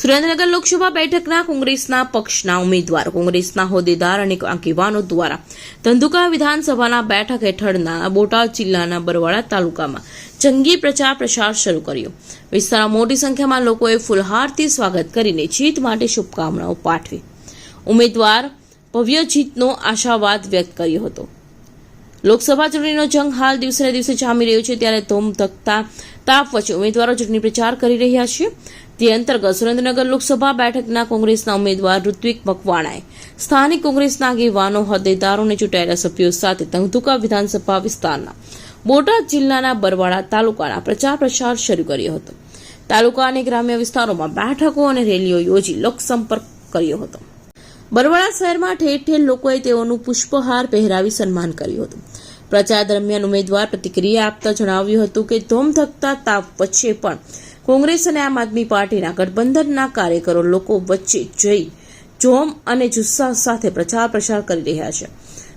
સુરેન્દ્રનગર લોકસભા બેઠકના કોંગ્રેસના પક્ષના ઉમેદવાર, કોંગ્રેસના હોદ્દેદાર અને આગેવાનો દ્વારા ધંધુકા વિધાનસભાના બેઠક હેઠળના બોટાદ જિલ્લાના બરવાડા તાલુકામાં જંગી પ્રચાર પ્રસાર શરૂ કર્યો. વિસ્તારમાં મોટી સંખ્યામાં લોકોએ ફુલહારથી સ્વાગત કરીને જીત માટે શુભકામનાઓ પાઠવી. ઉમેદવાર ભવ્ય જીતનો આશાવાદ વ્યક્ત કર્યો હતો. લોકસભા ચૂંટણીનો જંગ હાલ દિવસે ને દિવસે જામી રહ્યો છે, ત્યારે ધોમ ધકતા તાપ વચ્ચે ઉમેદવારો ચૂંટણી પ્રચાર કરી રહ્યા છે. તે અંતર્ગત સુરેન્દ્રનગર લોકસભા બેઠકના કોંગ્રેસના ઉમેદવાર ઋત્વિક મકવાણાએ સ્થાનિક કોંગ્રેસના આગેવાનો હોદ્દેદારો અને ચૂંટાયેલા સભ્યો સાથે ધંધુકા વિધાનસભા વિસ્તારના બોટાદ જિલ્લાના બરવાડા તાલુકાના પ્રચાર પ્રસાર શરૂ કર્યો હતો. તાલુકા અને ગ્રામ્ય વિસ્તારોમાં બેઠકો અને રેલીઓ યોજી લોકસંપર્ક કર્યો હતો. બરવાડા શહેરમાં ઠેર ઠેર લોકોએ તેઓનું પુષ્પહાર પહેરાવી સન્માન કર્યું હતું. પ્રચાર દરમિયાન ઉમેદવાર પ્રતિક્રિયા આપતા જણાવ્યું હતું કે ધોમધકતા તાપ વચ્ચે પણ કોંગ્રેસ અને આમ આદમી પાર્ટીના ગઠબંધનના કાર્યકરો લોકો વચ્ચે જઈ જોમ અને જુસ્સા સાથે પ્રચાર પ્રસાર કરી રહ્યા છે.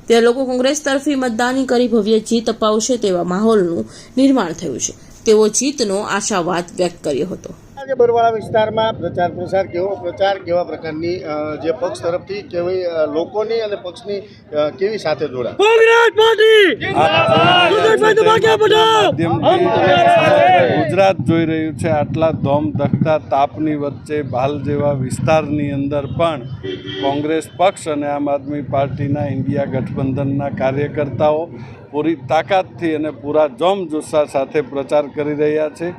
ત્યારે લોકો કોંગ્રેસ તરફી મતદાની કરી ભવ્ય જીત અપાવશે તેવા માહોલનું નિર્માણ થયું છે. તેઓ જીતનો આશાવાદ વ્યક્ત કર્યો હતો. આજે બરવાળા વિસ્તારમાં પ્રચાર પ્રસાર કેવો પ્રચાર કેવા પ્રકારની જે પક્ષ તરફથી કેવી લોકોની અને પક્ષની કેવી સાથે જોડા કોંગ્રેસ પાર્ટી! માધ્યમથી ગુજરાત જોઈ રહ્યું છે આટલા ધોમ ધખતા તાપની વચ્ચે ભાલ જેવા વિસ્તારની અંદર પણ કોંગ્રેસ પક્ષ અને આમ આદમી પાર્ટીના ઇન્ડિયા ગઠબંધનના કાર્યકર્તાઓ પૂરી તાકાતથી અને પૂરા જોમ જુસ્સા સાથે પ્રચાર કરી રહ્યા છે.